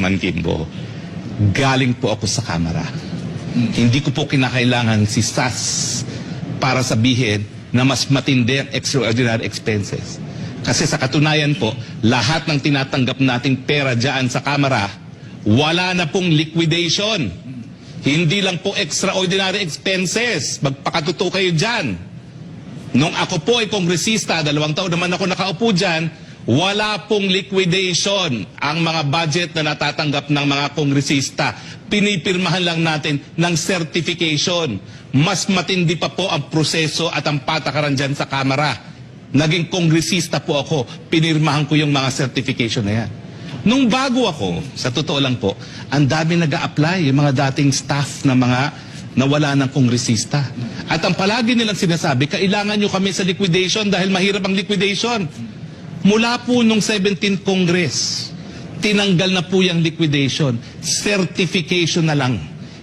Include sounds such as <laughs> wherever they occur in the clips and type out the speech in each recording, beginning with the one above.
Man Kimbo, galing po ako sa kamera. Hindi ko po kinakailangan si SAS para sabihin na mas matindi ang extraordinary expenses. Kasi sa katunayan po, lahat ng tinatanggap nating pera dyan sa kamera, wala na pong liquidation. Hindi lang po extraordinary expenses. Magpakatuto kayo dyan. Nung ako po ay kongresista, dalawang taon naman ako nakaupo dyan, wala pong liquidation ang mga budget na natatanggap ng mga kongresista. Pinipirmahan lang natin ng certification. Mas matindi pa po ang proseso at ang patakaran dyan sa Kamara. Naging kongresista po ako, pinirmahan ko yung mga certification na yan. Nung bago ako, sa totoo lang po, ang dami nag apply yung mga dating staff na mga nawala ng kongresista. At ang palagi nilang sinasabi, kailangan nyo kami sa liquidation dahil mahirap ang liquidation. Mula po nung 17th Congress, tinanggal na po yung liquidation. Certification na lang.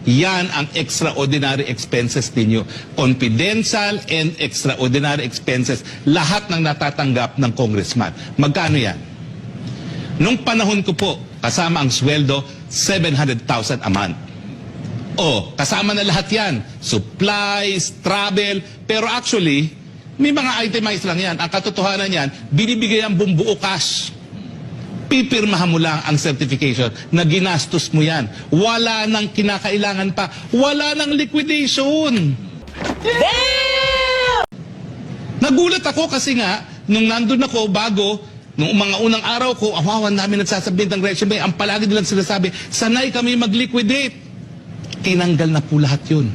Yan ang extraordinary expenses ninyo. Confidential and extraordinary expenses. Lahat ng natatanggap ng congressman. Magkano yan? Nung panahon ko po, kasama ang sweldo, 700,000 a month. O, kasama na lahat yan. Supplies, travel. Pero actually, may mga itemized lang yan. Ang katotohanan yan, binibigay ang bumbuo cash. Pipirmahan mo lang ang certification na ginastos mo yan. Wala nang kinakailangan pa. Wala nang liquidation. Nagulat ako kasi nga, nung nandun ako bago, nung mga unang araw ko, awawan namin nagsasabit ng resume, ang palagi nilang sinasabi, sanay kami mag-liquidate. Tinanggal na po lahat yun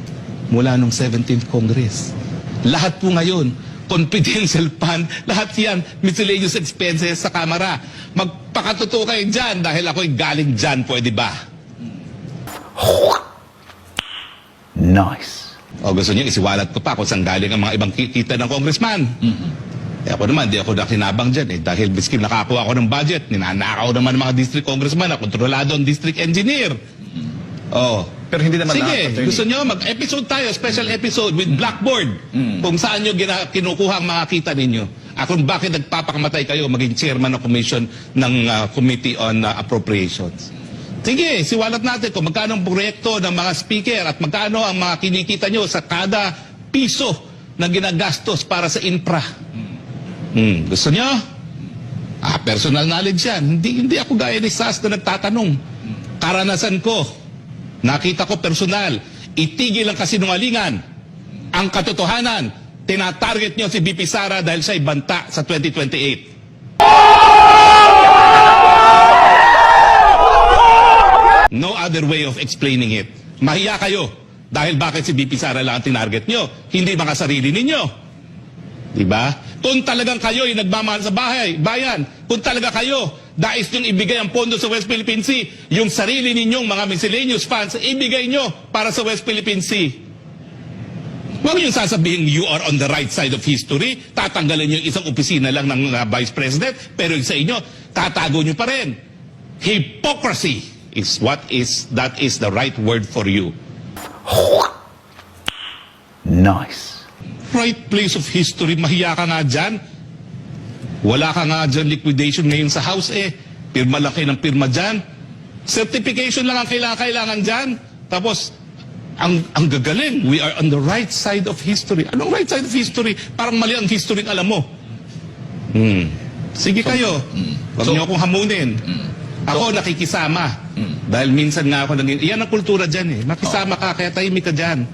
mula nung 17th Congress. Lahat po ngayon, confidential <laughs> fund, lahat yan, miscellaneous expenses sa Kamara. Magpakatotoo kayo dyan dahil ako'y galing dyan, pwede ba? Nice. O gusto niyo, isiwalat ko pa kung saan galing ang mga ibang kikita ng congressman. Eh ako naman, di ako nakinabang dyan eh. Dahil biskin nakakuha ako ng budget, ninanakaw naman ng mga district congressman na kontrolado ang district engineer. Oh. Pero hindi naman Sige, lahat, gusto nyo mag-episode tayo, special episode with Blackboard. Kung saan nyo gina- kinukuha ang mga kita ninyo. At kung bakit nagpapakamatay kayo maging chairman ng commission ng ah, Committee on ah, Appropriations. Sige, siwalat natin kung magkano ang proyekto ng mga speaker at magkano ang mga kinikita nyo sa kada piso na ginagastos para sa infra. Hmm, gusto nyo? Ah, personal knowledge yan. Hindi, hindi ako gaya ni Sas na nagtatanong. Karanasan ko. Nakita ko personal. Itigil ang kasinungalingan. Ang katotohanan. Tinatarget nyo si BP Sara dahil siya'y banta sa 2028. No other way of explaining it. Mahiya kayo. Dahil bakit si BP Sara lang ang tinarget nyo? Hindi mga sarili ninyo. Diba? Kung talagang kayo ay nagmamahal sa bahay, bayan, kung talaga kayo, dais niyong ibigay ang pondo sa West Philippine Sea, yung sarili ninyong mga miscellaneous funds, ibigay nyo para sa West Philippine Sea. Huwag niyong sasabihin you are on the right side of history, tatanggalin niyo isang opisina lang ng uh, Vice President, pero sa inyo, tatago niyo pa rin. Hypocrisy is what is, that is the right word for you. Nice. right place of history, mahiya ka nga dyan. Wala ka nga dyan liquidation ngayon sa house eh. Pirma kayo ng pirma dyan. Certification lang ang kailangan, kailangan dyan. Tapos, ang, ang gagaling, we are on the right side of history. Anong right side of history? Parang mali ang history alam mo. Hmm. Sige kayo. Huwag So- niyo akong hamunin. Ako nakikisama. Dahil minsan nga ako naging... Yan ang kultura dyan eh. Makisama ka, kaya tahimik ka dyan.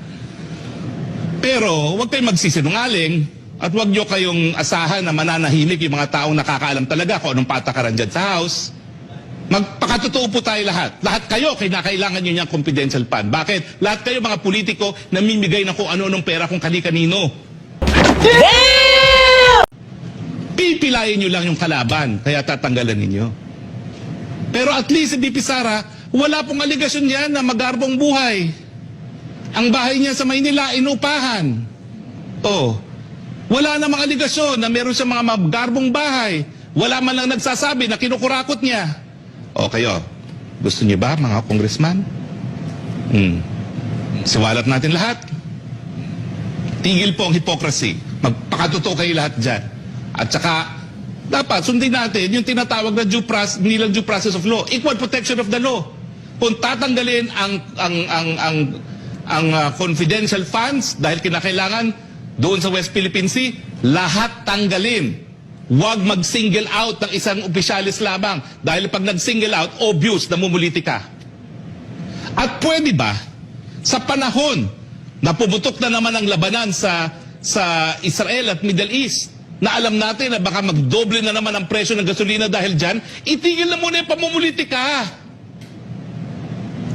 Pero huwag kayong magsisinungaling at huwag nyo kayong asahan na mananahimik yung mga taong nakakaalam talaga kung anong patakaran dyan sa house. Magpakatotoo po tayo lahat. Lahat kayo, kinakailangan nyo niyang confidential fund. Bakit? Lahat kayo mga politiko namimigay ng kung ano-anong pera kung kani-kanino. Pipilayin nyo lang yung kalaban, kaya tatanggalan ninyo. Pero at least si Sara, wala pong aligasyon yan na magarbong buhay. Ang bahay niya sa Maynila, inupahan. Oh, wala namang aligasyon na meron siya mga magarbong bahay. Wala man lang nagsasabi na kinukurakot niya. O kayo, gusto niyo ba mga congressman? Hmm. Siwalat natin lahat. Tigil po ang hypocrisy. Magpakatotoo kayo lahat dyan. At saka, dapat sundin natin yung tinatawag na due process, nilang due process of law, equal protection of the law. Kung tatanggalin ang ang ang ang ang uh, confidential funds dahil kinakailangan doon sa West Philippine Sea, lahat tanggalin. Huwag mag-single out ng isang opisyalis lamang dahil pag nag-single out, obvious na mumuliti ka. At pwede ba, sa panahon na pumutok na naman ang labanan sa, sa Israel at Middle East, na alam natin na baka magdoble na naman ang presyo ng gasolina dahil dyan, itigil na muna yung pamumulitika.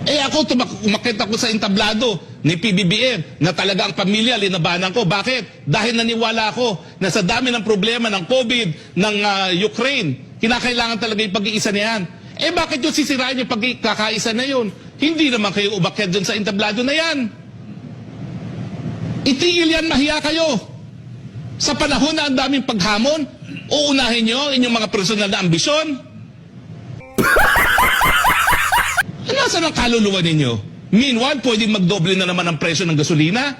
Eh ako, umakit ako sa entablado ni PBBM na talaga ang pamilya linabanan ko. Bakit? Dahil naniwala ako na sa dami ng problema ng COVID, ng ah, Ukraine, kinakailangan talaga yung pag-iisa na yan. Eh bakit yung sisirain yung pagkakaisa na yun? Hindi naman kayo umakyat dun sa entablado na yan. Itigil yan, mahiya kayo. Sa panahon na ang daming paghamon, uunahin nyo inyong mga personal na ambisyon. Nasaan ang kaluluwa ninyo? Meanwhile, pwedeng magdoble na naman ang presyo ng gasolina.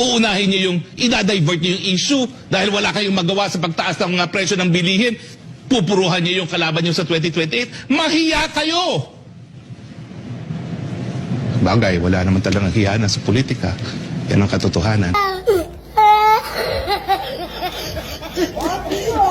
Uunahin nyo yung, idadivert nyo yung issue dahil wala kayong magawa sa pagtaas ng mga presyo ng bilihin. Pupuruhan nyo yung kalaban nyo sa 2028. Mahiya kayo! Bagay, wala naman talagang hiyana sa politika. Yan ang katotohanan. <laughs>